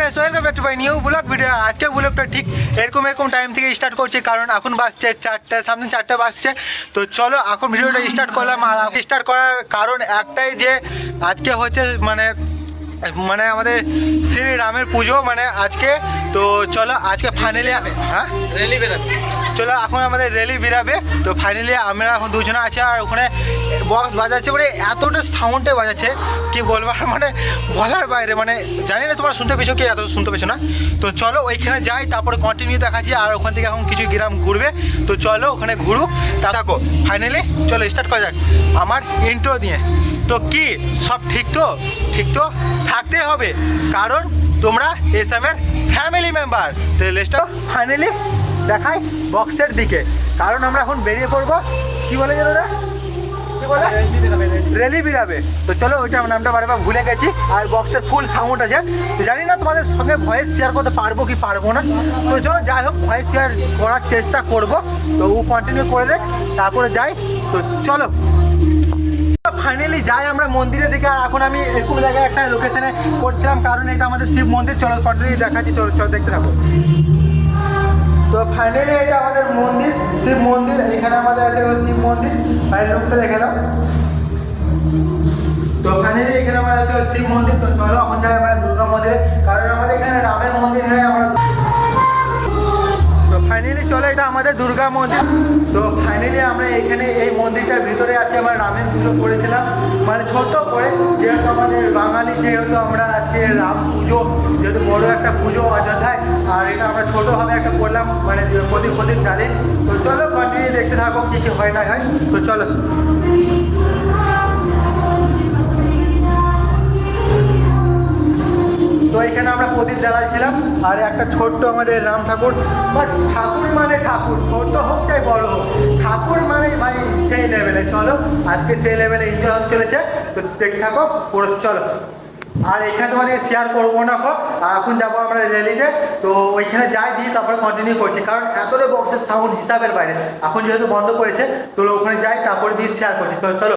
Friends welcome back to my new vlog video আজকে ব্লগটা ঠিক এরকম এরকম টাইম থেকে স্টার্ট করছি, কারণ এখন বাসছে চারটে, সামনে চারটে বাসছে তো চলো এখন ভিডিওটা স্টার্ট করলাম, আর স্টার্ট করার কারণ একটাই যে, আজকে হচ্ছে মানে মানে আমাদের শ্রী রামের পুজো মানে আজকে। তো চলো আজকে ফাইনালি হ্যাঁ? রেলি বেরাবে। চলো, এখন আমাদের রেলি বেরাবে। তো ফাইনালি আমরা এখন দুজনে আছি আর ওখানে বক্স বাজাচ্ছে মানে এতটা সাউন্ডে বাজাচ্ছে, কি বলব? মানে বলার বাইরে মানে জানি না তোমরা শুনতে পেয়েছ কি, এত শুনতে পেয়েছ না? তো চলো, ওইখানে যাই, তারপরে কন্টিনিউ দেখাচ্ছি আর ওখান থেকে এখন কিছু গ্রাম ঘুরবে। তো চলো, ওখানে ঘুরুক, তা থাকো। ফাইনালি চলো স্টার্ট করা যাক। আমার ইন্ট্রো দিয়ে তো কি, সব ঠিক তো? ঠিক তো? থাকতে হবে। কারণ তোমরা এস ফ্যামিলি মেম্বার তো লেস্টটা ফাইনালি দেখাই বক্সের দিকে। কারণ আমরা এখন বেরিয়ে পড়ব, কি বলে যেন ওরা রেলি বিরাবে। তো চলো, ওইটা নামটা বারবার ভুলে গেছি, আর বক্সের ফুল সাউন্ড আছে। তো জানি না তোমাদের সঙ্গে ভয়েস শেয়ার করতে পারব কি পারব না। তো চলো, যাই হোক ভয়েস শেয়ার করার চেষ্টা করব। তো ও কন্টিনিউ করে দেখ, তারপরে যাই। তো চলো। ফাইনালি যাই আমরা মন্দিরের দিকে, আর এখন আমি এরকম জায়গায় একটা লোকেশনে করছিলাম কারণ এটা আমাদের শিব মন্দির। চলো কন্টিনিউ দেখাচ্ছি, চলো চলো, দেখতে থাকো। তো ফাইনালি এটা আমাদের মন্দির, শিব মন্দির, এখানে আমাদের আছে শিব মন্দির ফাইনাল লোকটা দেখে দাও তো ফাইনালি এখানে আমাদের আছে শিব মন্দির, তো চলো এখন যাই আমরা দুর্গা মন্দিরে, কারণ আমাদের এখানে রামের মন্দির হয় আমরা চলো, এটা আমাদের দুর্গা মন্দির। তো ফাইনালি আমরা এখানে এই মন্দিরটার ভিতরে আজকে আমরা রামের পুজো করেছিলাম। মানে ছোট করে, যেহেতু আমাদের বাঙালি, যেহেতু আমরা আজকে রাম পুজো, যেহেতু বড় একটা পুজো অযোধ্যায়, আর এটা আমরা ছোটোভাবে একটা করলাম মানে প্রদীপ প্রদীপ জ্বালে তো চলো কন্টিনিউ দেখতে থাকো, কী কী হয় না হয়। তো চলো। এখানে আমরা প্রদীপ জ্বালাচ্ছিলাম, আর একটা ছোট্ট আমাদের রাম ঠাকুর। বাট ঠাকুর মানে ঠাকুর ছোট হোক চাই বড় হোক। ঠাকুর মানে ভাই সেই লেভেলে চলো। আজকে সেই লেভেলে এনজয় হতে চলেছে। তো দেখতে থাকো, পুরো চলো। আর এখানে তোমাদের শেয়ার করব না এখন যাব আমরা র্যালিতে তো। ওইখানে যাই, দিয়ে তারপরে কন্টিনিউ করছি। কারণ এতটা বক্সের সাউন্ড হিসাবের বাইরে। এখন যেহেতু বন্ধ করেছে তো ওখানে যাই, তারপরে দিয়ে শেয়ার করছি। তো চলো।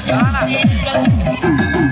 চলো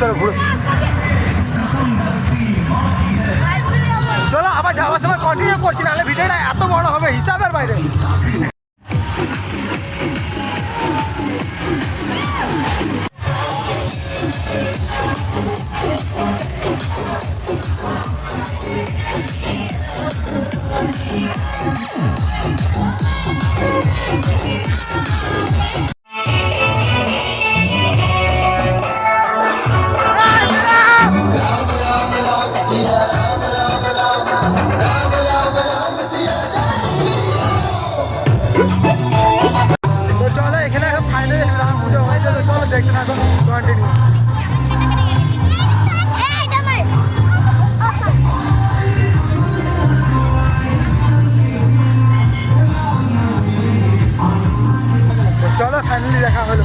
ಹೋಗ್ತಾರೆ হলো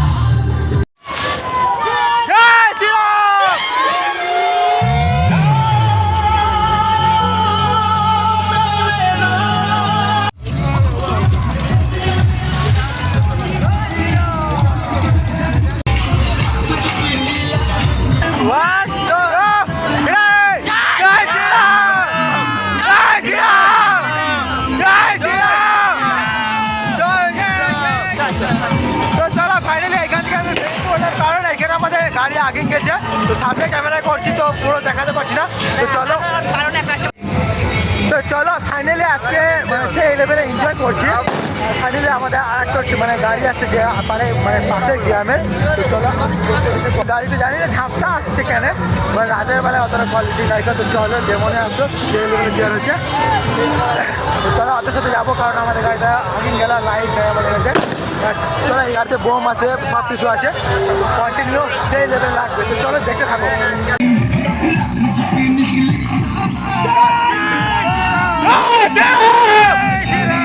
গাড়ি আগে গেছে, তো সামনে ক্যামেরা করছি, তো পুরো দেখাতে পারছি না। তো চলো। তো চলো ফাইনালি আজকে মানে সেই লেভেলে এনজয় করছি। ফাইনালি আমাদের আর একটা মানে গাড়ি আসছে যে মানে মানে পাশের গ্রামের তো চলো, গাড়িটা জানি না, ঝাপসা আসছে কেন? মানে রাতের বেলায় অতটা কোয়ালিটি গাড়িটা তো চলো, যেমনে আসতো সেই লেভেলে শেয়ার হচ্ছে। তো চলো, অত সাথে যাব, কারণ আমাদের গাড়িটা আগে গেল লাইট নেই আমাদের চলো এই গাড়িতে বোম আছে সব কিছু আছে। কন্টিনিউ সেই লেভেল লাগবে। তো চলো দেখতে থাকো। Get